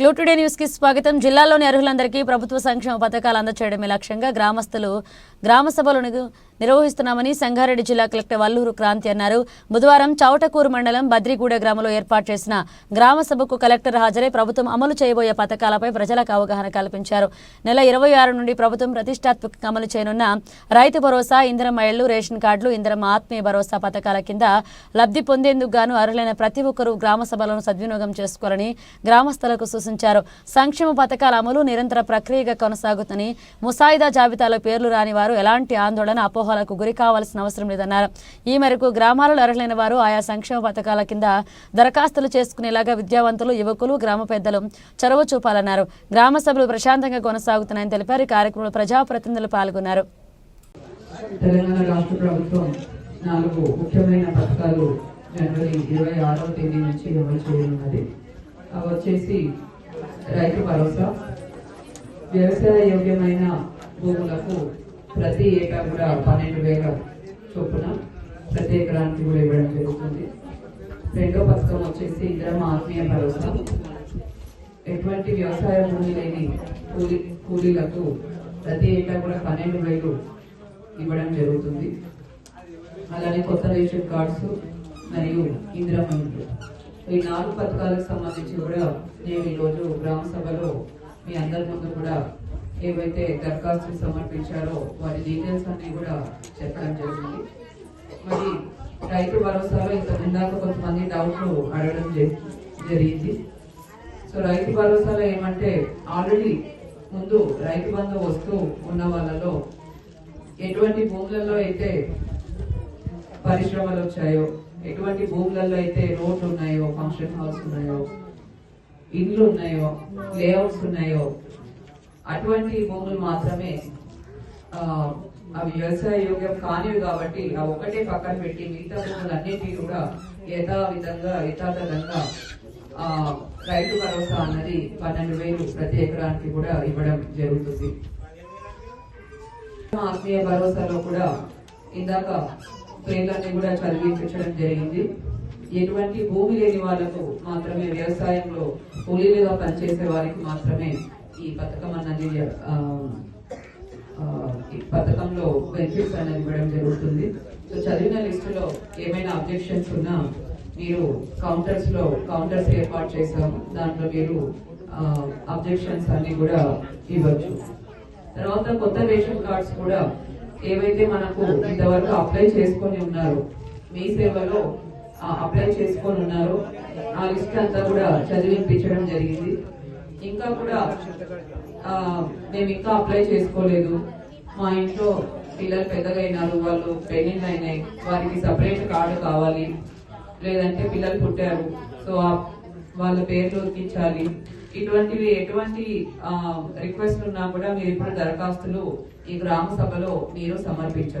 Clue today న్యూస్కి స్వాగతం. జిల్లాలోని అర్హులందరికీ ప్రభుత్వ సంక్షేమ పథకాలు అందచేయడమే లక్ష్యంగా గ్రామస్తులు గ్రామసభలు నిర్వహిస్తున్నామని సంగారెడ్డి జిల్లా కలెక్టర్ వల్లూరు క్రాంతి అన్నారు. బుధవారం చౌటకూరు మండలం బద్రిగూడ గ్రామంలో ఏర్పాటు చేసిన గ్రామ సభకు కలెక్టర్ హాజరై ప్రభుత్వం అమలు చేయబోయే పథకాలపై ప్రజలకు అవగాహన కల్పించారు. నెల ఇరవై ఆరు నుండి ప్రభుత్వం ప్రతిష్టాత్మకంగా అమలు చేయనున్న రైతు భరోసా ఇంధనం మైళ్ళు రేషన్ కార్డులు ఇంధనం ఆత్మీయ భరోసా పథకాల కింద లబ్ధి పొందేందుకు గాను అర్హులైన ప్రతి ఒక్కరూ గ్రామ సభలను సద్వినియోగం చేసుకోవాలని గ్రామస్తులకు సూచించారు. సంక్షేమ పథకాల అమలు నిరంతర ప్రక్రియగా కొనసాగుతుందని ముసాయిదా జాబితాలో పేర్లు రాని వారు ఎలాంటి ఆందోళన అపోహ అపోహలకు గురి కావాల్సిన అవసరం లేదన్నారు. ఈ మేరకు గ్రామాలలో అర్హులైన వారు ఆయా సంక్షేమ పథకాల కింద దరఖాస్తులు చేసుకునేలాగా విద్యావంతులు యువకులు గ్రామ పెద్దలు చొరవ చూపాలన్నారు. గ్రామ సభలు ప్రశాంతంగా కొనసాగుతున్నాయని తెలిపారు. ఈ కార్యక్రమంలో ప్రజాప్రతినిధులు పాల్గొన్నారు. తెలంగాణ రాష్ట్ర ప్రభుత్వం నాలుగు ముఖ్యమైన పథకాలు జనవరి ఇరవై ఆరవ తేదీ నుంచి అమలు చేయనున్నది. అవి వచ్చేసి రైతు భరోసా వ్యవసాయ యోగ్యమైన భూములకు ప్రతి ఏటా కూడా పన్నెండు వేల చొప్పున ప్రతి ఎకరానికి కూడా ఇవ్వడం జరుగుతుంది. రెండో పథకం వచ్చేసి ఇంద్రమ ఆత్మీయ భరోసా. ఎటువంటి వ్యవసాయ భూమి లేని కూలీ కూలీలకు ప్రతి ఏటా కూడా పన్నెండు వేలు ఇవ్వడం జరుగుతుంది. అలానే కొత్త రేషన్ కార్డ్స్ మరియు ఇందిరమ్మ ఈ నాలుగు పథకాలకు సంబంధించి కూడా నేను ఈరోజు గ్రామ సభలో మీ అందరి ముందు కూడా ఏవైతే దరఖాస్తులు సమర్పించారో వారి డీటెయిల్స్ అన్ని కూడా చెప్పడం జరిగింది. మరి రైతు భరోసాలో ఇంత ఇందాక కొంతమంది డౌట్లు అడగడం జరిగింది. సో రైతు భరోసాలో ఏమంటే ఆల్రెడీ ముందు రైతు బంధు వస్తూ ఉన్న వాళ్ళలో ఎటువంటి భూములలో అయితే పరిశ్రమలు వచ్చాయో ఎటువంటి భూములలో అయితే రోడ్లు ఉన్నాయో ఫంక్షన్ హాల్స్ ఉన్నాయో ఇండ్లు ఉన్నాయో లేఅవుట్స్ ఉన్నాయో అటువంటి భూములు మాత్రమే అవి వ్యవసాయ యోగ్యం కానివి కాబట్టి ఆ ఒకటే పక్కన పెట్టి మిగతా భూములన్నిటికీ కూడా యథావిధంగా యథాతథంగా ఆ, రైతు భరోసా అన్నది పన్నెండు వేలు ప్రతి ఎకరానికి కూడా ఇవ్వడం జరుగుతుంది. ఆత్మీయ భరోసాలో కూడా ఇందాక పేర్లన్నీ కూడా చదివించడం జరిగింది. ఎటువంటి భూమి లేని వాళ్ళకు మాత్రమే వ్యవసాయంలో కూలీలుగా పనిచేసే వారికి మాత్రమే ఈ పథకం అన్నది ఈ పథకంలో బెనిఫిట్స్ అనేది ఇవ్వడం జరుగుతుంది. సో చదివిన లిస్టులో ఏమైనా అబ్జెక్షన్స్ ఉన్నా మీరు కౌంటర్స్లో కౌంటర్స్ ఏర్పాటు చేసాము దాంట్లో మీరు అబ్జెక్షన్స్ అన్ని కూడా ఇవ్వచ్చు. తర్వాత కొత్త రేషన్ కార్డ్స్ కూడా ఏవైతే మనకు ఇంతవరకు అప్లై చేసుకొని ఉన్నారో మీ సేవలో అప్లై చేసుకొని ఉన్నారో ఆ లిస్ట్ అంతా కూడా చదివింపించడం జరిగింది. ఇంకా కూడా మేము ఇంకా అప్లై చేసుకోలేదు. మా ఇంట్లో పిల్లలు పెద్దగా అయినారు వాళ్ళు పెళ్ళిళ్ళు అయినాయి వారికి సపరేట్ కార్డు కావాలి. లేదంటే పిల్లలు పుట్టారు. సో వాళ్ళ పేర్లు ఇచ్చాలి ఇటువంటివి ఎటువంటి రిక్వెస్ట్ ఉన్నా కూడా మీరు ఇప్పుడు దరఖాస్తులు ఈ గ్రామ సభలో మీరు సమర్పించరు.